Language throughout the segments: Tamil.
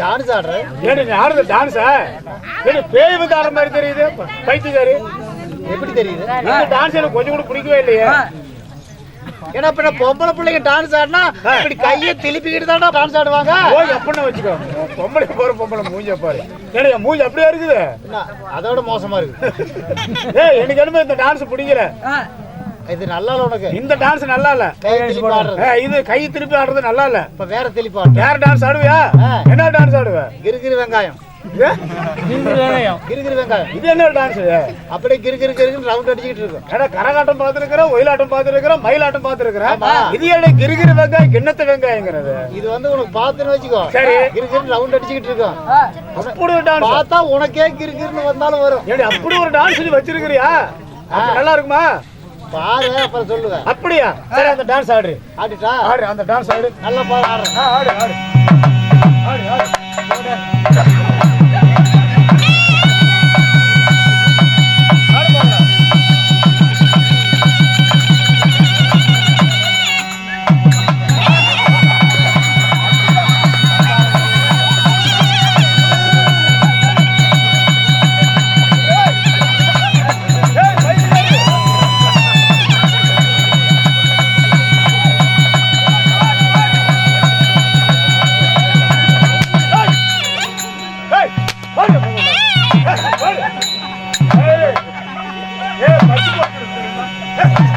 டான்ஸ் ஆடுறேன் ஏடி நீ ஆடுறது டான்ஸா ஏடி பேய் வந்து ஆடுற மாதிரி தெரியுது. பைத்தியக்காரி. எப்படி தெரியுது? இந்த டான்ஸ் எனக்கு கொஞ்சம் கூட பிடிக்கவே இல்லையே. ஏன்னா இப்ப நான் பொம்பளை பிள்ளைங்க டான்ஸ் ஆடினா இப்படி கையை திருப்பிக்கிட்டு தானே டான்ஸ் ஆடுவாங்க. போய் எப்படின்னு வச்சுக்கோ. பொம்பளை போற பொம்பளை மூஞ்ச பாரு. ஏடி என் மூஞ்சி அப்படியே இருக்குது. என்ன, அதோட மோசமா இருக்கு ஏய் எனக்கு என்னமோ இந்த டான்ஸ் பிடிக்கல. இது நல்லா இல்ல உனக்கு? இந்த டான்ஸ் நல்லா இல்ல கை திருப்பி ஆடுறது. ஏய், இது கை திருப்பி ஆடுறது நல்லா இல்ல இப்ப வேற திருப்பி ஆடுறேன் வேற டான்ஸ் ஆடுவியா. என்ன டான்ஸ் ஆடுவ? கிறுகிறு வெங்காயம். ஏ? கிறுகிறு வெங்காயம். இது என்ன டான்ஸ் அப்படியே கிறுகிறு கிறுகிறு ரவுண்ட் அடிச்சுக்கிட்டு இருக்கும் ஏன்னா கரகாட்டம் பார்த்துருக்கிறேன் ஒயிலாட்டம் பார்த்துருக்கிறேன் மயிலாட்டம் பார்த்துருக்கிறேன் ஆமா. இது என்ன கிருகிரு வெங்காயம் கிண்ணத்து வெங்காயங்கிறது? இது வந்து உனக்கு பார்த்துன்னு வச்சுக்கோ. சரி. கிறுகிறு ரவுண்ட் அடிச்சுக்கிட்டு இருக்கும் அப்படி ஒரு டான்ஸ் பார்த்தா உனக்கே கிறுகிறுன்னு வந்தாலும் வரும். ஏடி அப்படி ஒரு டான்ஸ் நீ வச்சிருக்கிறியா? நல்லா இருக்குமா? பாரு அப்புறம் சொல்லுவேன் அப்படியா? சரி அந்த டான்ஸ் ஆடு. ஆடிட்டா ஆடு அந்த டான்ஸ் ஆடு. நல்லா பாரு ஆடு. ஆடு ஆடு. ஆடு. ஆடு.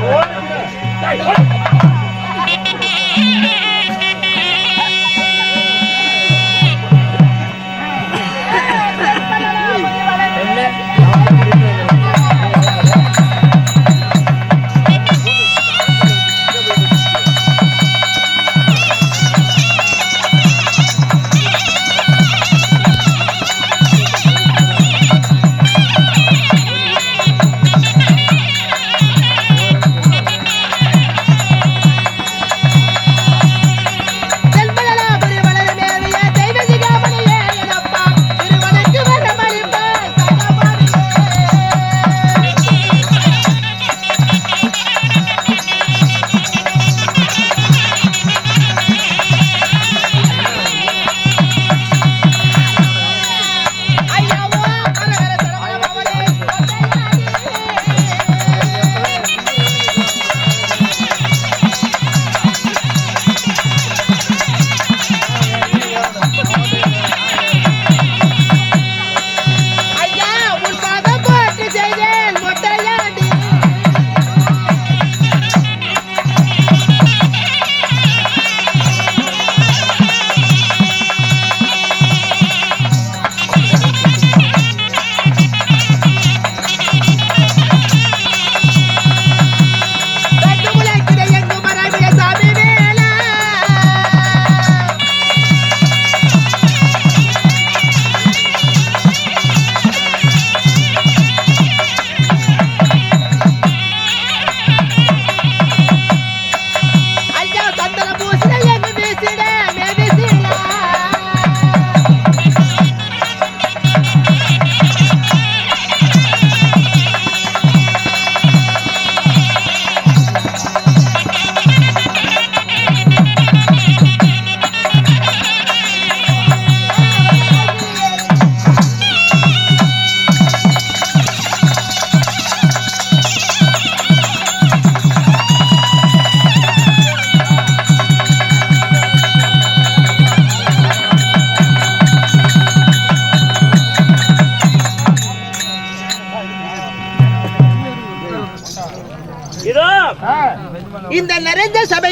போட்டு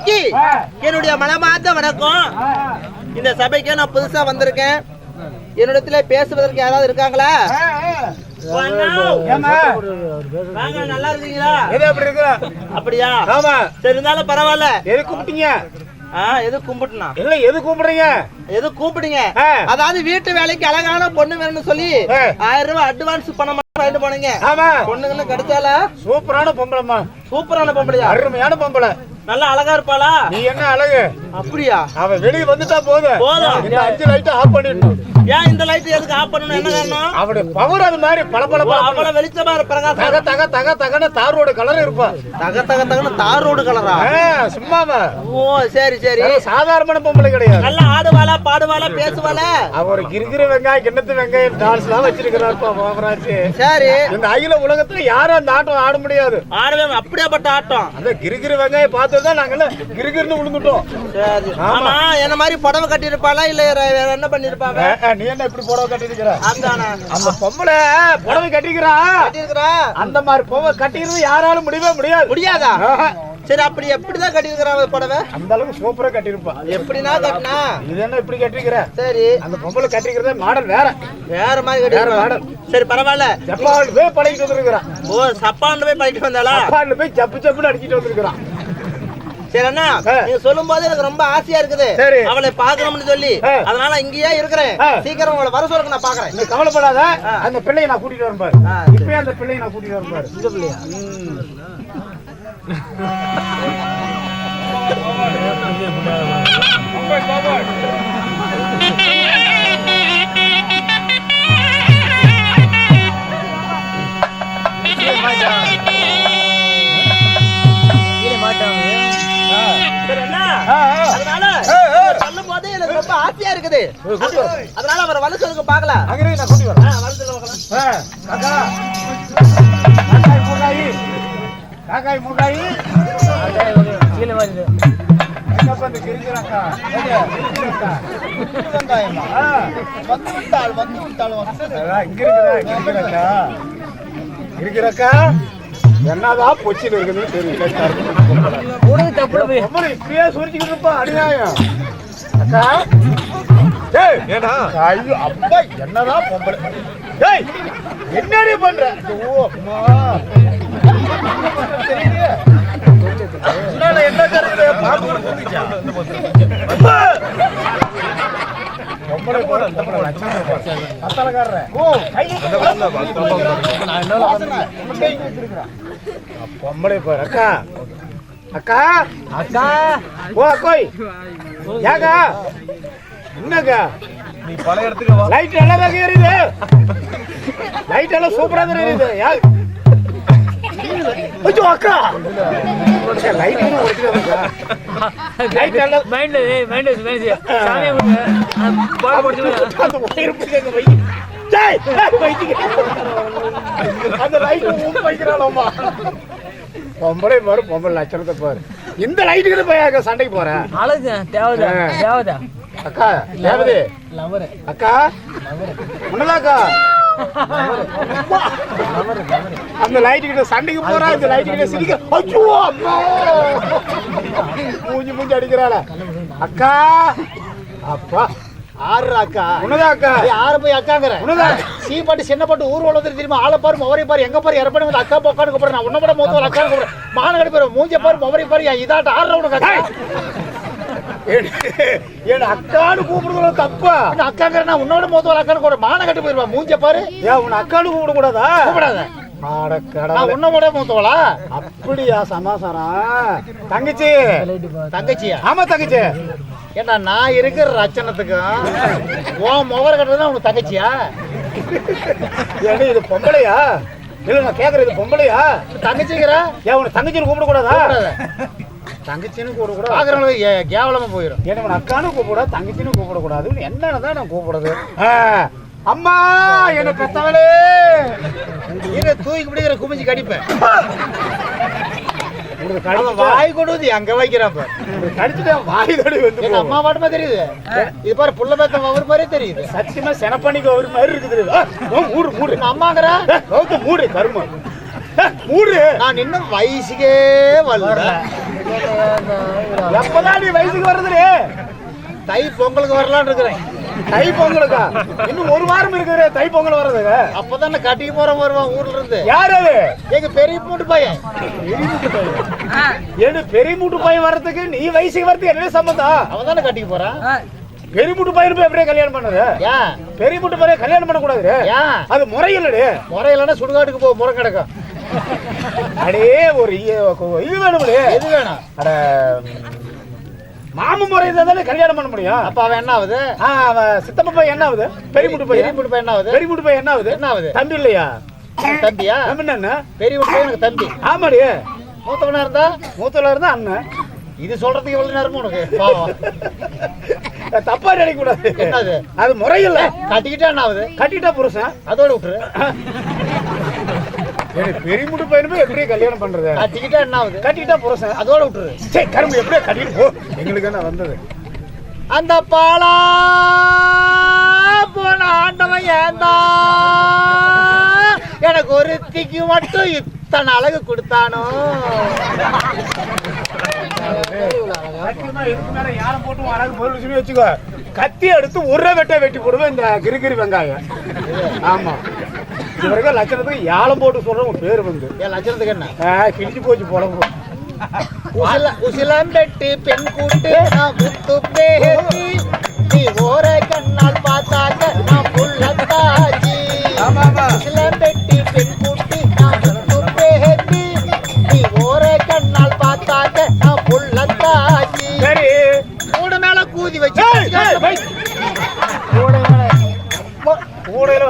சபைக்கு என்னுடைய மனமார்ந்த வணக்கம். இந்த சபைக்கு நான் புதுசா வந்திருக்கேன். என்னிடத்துல பேசுவதற்கு யாராவது இருக்காங்களா? நல்லா இருக்கீங்களா? அப்படியா? ஆமா. சரி இருந்தாலும் பரவாயில்ல. எது கூப்பிட்டீங்க? எது கும்பிட்டுனா? இல்ல எது கூப்பிடுறீங்க? எது கூப்பிடுங்க. அதாவது வீட்டு வேலைக்கு அழகான பொண்ணு வேணும்னு சொல்லி. ஆயிரம் ரூபாய் அட்வான்ஸ் மட்டும் வாங்கிட்டு போனீங்க. ஆமா. பொண்ணுங்கன்னு கிடைச்சாலா சூப்பரான பொம்பளைம்மா. சூப்பரான பொம்பளையா? அருமையான பொம்பளை. நல்லா அழகா இருப்பாளா? நீ என்ன அழகு? அப்படியா? அவ வெளிய வந்துட்டா போதும். போதும். இந்த அஞ்சு லைட் ஆஃப் பண்ணிடணும் ஏன் இந்த லைட் எதுக்கு ஆஃப் பண்ணணும்? என்ன காரணம்? அவனுடைய பவர் அது மாதிரி ஓ, அவ்வளவு வெளிச்சமா பிரகாசம். தக தக தக தகன தாரோட கலர் இருப்பா. தக தக தகன்னு தார் ரோடு கலரா சும்மாவா? ஓ சரி சரி. சாதாரணமான பொம்பளை கிடையாது. நல்லா ஆடுவாளா பாடுவாளா பேசுவாளா? அவர் கிருகிற வெங்காயம் கிண்ணத்து வெங்காயம் டான்ஸ் எல்லாம் வச்சிருக்கிறாருப்பா பாபராஜ் சரி. இந்த அகில உலகத்துல யாரும் அந்த ஆட்டம் ஆட முடியாது. ஆடவே அப்படியாப்பட்ட ஆட்டம். அந்த கிருகிற வெங்காயம் பார்த்து தான் நாங்க எல்லாம் கிருகிருன்னு விழுந்துட்டோம் ஆமா. என்ன மாதிரி புடவை கட்டி இருப்பாளா இல்ல வேற என்ன பண்ணிருப்பாங்க நீ என்ன இப்படி புடவை கட்டிருக்கிற அதானா. அந்த பொம்பளை புடவை கட்டிக்கிறா கட்டியிருக்கிறா? அந்த மாதிரி புடவை கட்டிக்கிறது யாராலும் முடியவே முடியாது. முடியாதா. சரி அப்படி எப்படிதான் கட்டியிருக்கிறா அவ புடவை? அந்த அளவுக்கு சூப்பரா கட்டிருப்பா எப்படின்னா கட்டினா? இது என்ன இப்படி கட்டிருக்கிற சரி. அந்த பொம்பளை கட்டிக்கிறதே மாடல் வேற. வேற மாதிரி கட்டி மாடல். சரி பரவாயில்ல. ஜப்பான் போய் பழகிட்டு வந்திருக்கிறான் ஓ சப்பான்ல போய் பண்ணிட்டு வந்தாளா? ஜப்பான்ல போய் ஜப்பு ஜப்புன்னு அடிச்சிட்டு வந்திருக்கிறான் சரி அண்ணா. நீங்க சொல்லும் போது எனக்கு ரொம்ப ஆசையா இருக்குது. சரி. அவளை பாக்கணும்னு சொல்லி. அதனால இங்கேயே இருக்கிறேன். சீக்கிரம் உங்களை வர சொல்லுங்க நான் பாக்குறேன் நீ கவலைப்படாத. அந்த பிள்ளையை நான் கூட்டிட்டு வரேன் பாரு. இப்பயே அந்த பிள்ளையை நான் கூட்டிட்டு வரேன் பாரு. இந்த பிள்ளையா? சரி இருக்குது. அதனால அவரை வர சொல்லுங்க பாக்கலாம் அங்கே நான் கூட்டிட்டு வரேன். வர சொல்லுங்க பார்க்கலாம். காக்கா. காக்காய் மூக்காயி காக்காய் இங்க இருக்குதா இங்க இருக்கிறாக்கா என்னதான் பொச்சில் இருக்குதுன்னு தெரியல. பொம்பளை இப்படியே சுரிச்சுக்கிட்டு இருப்பா அநியாயம். அக்கா ஏடா ஐயோ அப்பா என்னதான் பொம்பளை? ஏய் என்னடி பண்ற? ஓ அம்மா. என்ன! பொம்பளை போற. ஓ. பொம்பளை அக்கா. அக்கா. அக்கா. ஓ அக்கோய். ஏக்கா என்னக்கா நீ பல இடத்துக்கு வா. லைட் நல்லா எரியுது. லைட் எல்லாம் சூப்பரா தான் எரியுது. யா? ஐயோ அக்கா! லைட் லைட் எல்லாம் மைண்ட் மைண்ட் மைண்ட் சாமியை கொடுங்க. பால் போட்டு அந்த ஒயர் பிடிச்சி அங்க வை. டேய் வைத்திங்க. அந்த லைட் ஊத்து வைக்கிறாளம்மா. பொம்பளை பாரு பொம்பளை லட்சணத்தை பாரு. இந்த லைட்டுக்கு போய் சண்டைக்கு போறேன் அழகு தேவதா ஆ. தேவதா அக்கா தேவதி லவர். அக்கா? உன்னதாக்கா அந்த லைட் கிட்ட சண்டைக்கு போறா இந்த லைட் கிட்ட சிரிக்க. ஐயோ அம்மா! மூஞ்சி மூஞ்சி அடிக்கிறாள. அக்கா! அப்பா ஆறு அக்கா உன்னதா அக்கா ஏய், ஆறு போய் அக்காங்கிற. உன்னதா சீ பாட்டு சின்ன பாட்டு ஊர் வளர்ந்து தெரியுமா? ஆளை பாரு மொவரை பாரு எங்க பாரு இறப்பணி வந்து அக்கா பொக்கான்னு கூப்பிடுறேன். நான் உன்ன கூட மூத்த அக்கா கூப்பிடுறேன். மானகடி பாரு மூஞ்ச பாரு மொவரை பாரு இதாட்ட ஆடுற உனக்கு அக்கா என் அக்கான்னு கூப்பிடுறது தப்பா? அக்காங்கிற நான் உன்னோட மூத்த அக்கான்னு கூட மான கட்டி போயிருவேன் மூஞ்ச பாரு. ஏன் உன் அக்கான்னு கூப்பிட கூடாதா கூப்பிடாத. உன்னோட மூத்தவளா? அப்படியா சமாசாரம் தங்கச்சி. தங்கச்சியா? ஆமா தங்கச்சி. ஏன்னா நான் இருக்கிற ரச்சனத்துக்கும் உன் முகர கட்டுறது உனக்கு தங்கச்சியா? ஏடி இது பொம்பளையா? இல்ல நான் கேக்குறது இது பொம்பளையா? தங்கச்சிங்கிற? ஏன் உனக்கு தங்கச்சின்னு கூப்பிட கூடாதா கூப்பிடாத. தங்கச்சின்னு கூப்பிட கூடாது. பாக்குறவங்களுக்கு ஏ- கேவலமா போயிடும் ஏன்னா உன் அக்கானு கூப்பிட தங்கச்சின்னு கூப்பிட கூடாது என்னதான் நான் கூப்பிடுறது? அம்மா என்ன பெத்தவளே. இங்க தூக்கி பிடிக்கிற குமிஞ்சு கடிப்பேன். வாய் கொடுத்து அங்க வைக்கிறாப்ப கடிச்சுட்டு வாய் தடி வந்து எங்க அம்மா பாட்டுமா தெரியுது. இது பாரு புள்ள பேத்த அவர் மாதிரியே தெரியுது. சத்தியமா செனப்பணிக்கு ஒரு மாதிரி இருக்குது மூடு மூடு. அம்மாங்கிற? மூடு கரும ஏ, மூடு. நான் இன்னும் வயசுக்கே வரல. எப்பதான் நீ வயசுக்கு வர்றதுலே தை பொங்கலுக்கு வரலான்னு இருக்கிறேன். தை பொங்கலுக்கா? இன்னும் ஒரு வாரம் இருக்குது தை பொங்கல் வர்றதுங்க அப்பதான் கட்டிக்கு போற வருவான் ஊர்ல இருந்து. யார் அது? எங்க பெரிய மூட்டு பையன். ஏடு பெரிய மூட்டு பையன் வர்றதுக்கு நீ வயசுக்கு வரதுக்கு என்ன சம்பந்தம் அவன் தானே கட்டிக்கு போறான் பெரிய மூட்டு பையன் போய் எப்படியே கல்யாணம் பண்ணது? ஏன் பெரிய மூட்டு பையன் கல்யாணம் பண்ணக்கூடாது ஏன் அது முறையில்லடி முறை இல்லைன்னா சுடுகாட்டுக்கு போ முறை கிடக்கும். அடே ஒரு இது வேணும்லே எது வேணும்? அட மாமன் முறை தானே கல்யாணம் பண்ண முடியும். அப்ப அவன் என்ன ஆகுது? அவன் சித்தப்பா பையன் என்ன ஆகுது? பெரியமுட்டு பெரிய பையன். முட்டு பையன் என்ன ஆகுது? பெரியமுட்டு பையன் என்ன ஆகுது? என்ன ஆகுது? தம்பி இல்லையா? தம்பியா? தம்பி என்ன? பெரிய பையன் எனக்கு தம்பி. ஆமாடி. மூத்தவனா இருந்தா? மூத்தல இருந்தா அண்ணன். இது சொல்றதுக்கு எவ்வளவு நேரம் உனக்கு? தப்பா நினைக்க கூடாது என்னது? அது முறையில்ல. கட்டிக்கிட்டா என்ன ஆகுது? கட்டிட்டா புருஷன். அதோட விட்டுரு. பெரியமுட்டு பையனுமே எப்படி கல்யாணம் பண்றது? கட்டிக்கிட்டா என்ன ஆகுது? கட்டிட்டா புருஷன் அதோட விட்டுரு. சரி கரும்பு எப்படியோ கட்டிட்டு போ? எங்களுக்கு என்ன வந்தது? அந்த பாலா போன ஆண்டவன் ஏந்தா எனக்கு ஒருத்திக்கு மட்டும் இத்தனை அழகு கொடுத்தானோ? வச்சுக்கோ கத்தி எடுத்து உருளை வெட்ட வெட்டி போடுவேன் இந்த கிரிகிரி வெங்காயம். ஆமா. இவருக்கு லட்சணத்துக்கு யாழம் போட்டு சொல்ற உன் பேர் வந்து. என் லட்சணத்துக்கு என்ன? கிழிச்சு போச்சு போல உசில உசிலம்பெட்டு பெண் கூட்டு நான் முத்து பேசி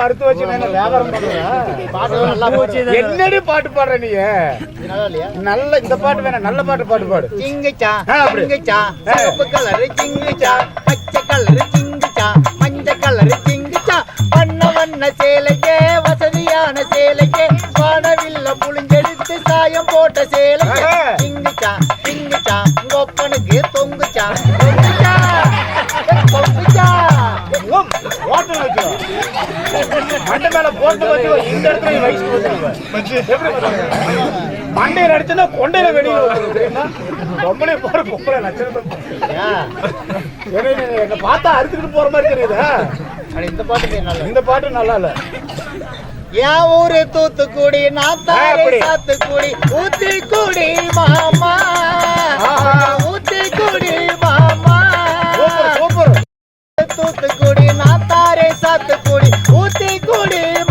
வறுத்து வச்சு வியாபாரம் பண்றேன் பாட்டு நல்லா போச்சு என்னடி பாட்டு பாடுற நீ? நல்லா இல்லையா? நல்ல இந்த பாட்டு வேணாம் நல்ல பாட்டு பாட்டு பாடு. சிங்கிச்சா. சிங்கிச்சா சிவப்பு கலரு சிங்கிச்சா பச்சை கலரு சிங்கிச்சா மஞ்சள் கலரு சிங்கிச்சா. வண்ண வண்ண சேலைக்கே வசதியான சேலைக்கே வானவில்ல புளிஞ்செடுத்து சாயம் போட்ட சேலைக்கே. மண்டை மேல போட்டு வச்சு இந்த இடத்துல வயசு? மண்டையில அடிச்சுன்னா கொண்டையில வெளியில பொம்பளை போற பொம்பளை நீ என்னை பார்த்தா அறுத்துக்கிட்டு போற மாதிரி தெரியுதா? இந்த பாட்டு இந்த பாட்டு நல்லா இல்ல. என் ஊரு தூத்துக்குடி நான் தாரே. சாத்துக்குடி ஊத்துக்குடி மாமா. तारे सत कुड़ी कुड़ी